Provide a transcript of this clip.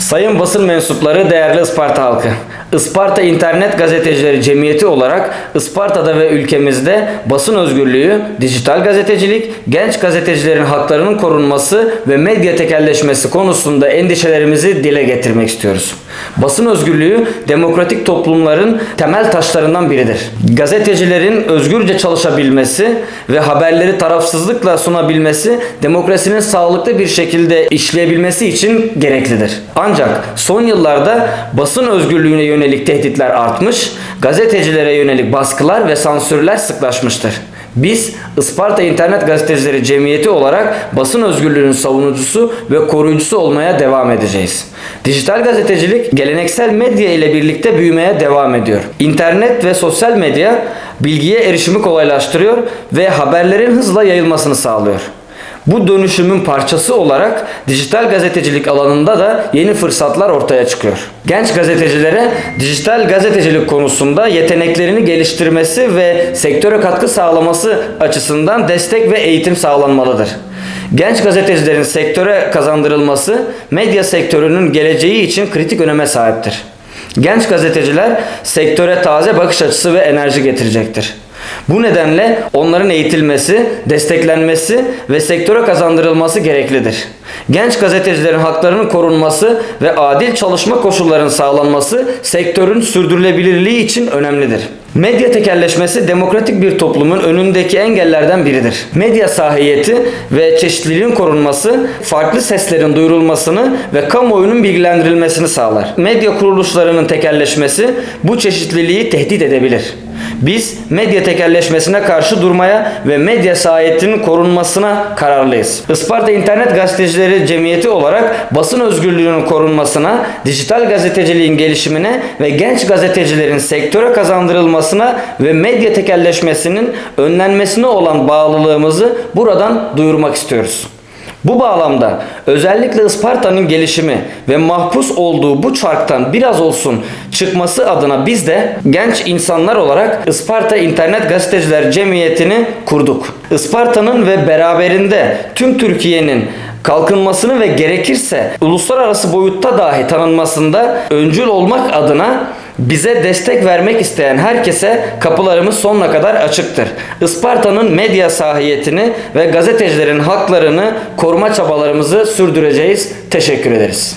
Sayın basın mensupları, değerli Isparta halkı. Isparta İnternet Gazetecileri Cemiyeti olarak Isparta'da ve ülkemizde basın özgürlüğü, dijital gazetecilik, genç gazetecilerin haklarının korunması ve medya tekelleşmesi konusunda endişelerimizi dile getirmek istiyoruz. Basın özgürlüğü demokratik toplumların temel taşlarından biridir. Gazetecilerin özgürce çalışabilmesi ve haberleri tarafsızlıkla sunabilmesi demokrasinin sağlıklı bir şekilde işleyebilmesi için gereklidir. Ancak son yıllarda basın özgürlüğüne yönelik tehditler artmış, gazetecilere yönelik baskılar ve sansürler sıklaşmıştır. Biz Isparta İnternet Gazetecileri Cemiyeti olarak basın özgürlüğünün savunucusu ve koruyucusu olmaya devam edeceğiz. Dijital gazetecilik geleneksel medya ile birlikte büyümeye devam ediyor. İnternet ve sosyal medya bilgiye erişimi kolaylaştırıyor ve haberlerin hızla yayılmasını sağlıyor. Bu dönüşümün parçası olarak dijital gazetecilik alanında da yeni fırsatlar ortaya çıkıyor. Genç gazetecilere dijital gazetecilik konusunda yeteneklerini geliştirmesi ve sektöre katkı sağlaması açısından destek ve eğitim sağlanmalıdır. Genç gazetecilerin sektöre kazandırılması medya sektörünün geleceği için kritik öneme sahiptir. Genç gazeteciler sektöre taze bakış açısı ve enerji getirecektir. Bu nedenle onların eğitilmesi, desteklenmesi ve sektöre kazandırılması gereklidir. Genç gazetecilerin haklarının korunması ve adil çalışma koşullarının sağlanması sektörün sürdürülebilirliği için önemlidir. Medya tekelleşmesi demokratik bir toplumun önündeki engellerden biridir. Medya sahiyeti ve çeşitliliğin korunması, farklı seslerin duyurulmasını ve kamuoyunun bilgilendirilmesini sağlar. Medya kuruluşlarının tekelleşmesi bu çeşitliliği tehdit edebilir. Biz medya tekelleşmesine karşı durmaya ve medya sahiyetinin korunmasına kararlıyız. Isparta İnternet Gazetecileri Cemiyeti olarak basın özgürlüğünün korunmasına, dijital gazeteciliğin gelişimine ve genç gazetecilerin sektöre kazandırılmasına ve medya tekelleşmesinin önlenmesine olan bağlılığımızı buradan duyurmak istiyoruz. Bu bağlamda özellikle Isparta'nın gelişimi ve mahpus olduğu bu çarktan biraz olsun çıkması adına biz de genç insanlar olarak Isparta İnternet Gazeteciler Cemiyeti'ni kurduk. Isparta'nın ve beraberinde tüm Türkiye'nin kalkınmasını ve gerekirse uluslararası boyutta dahi tanınmasında öncül olmak adına bize destek vermek isteyen herkese kapılarımız sonuna kadar açıktır. Isparta'nın medya sahiyetini ve gazetecilerin haklarını koruma çabalarımızı sürdüreceğiz. Teşekkür ederiz.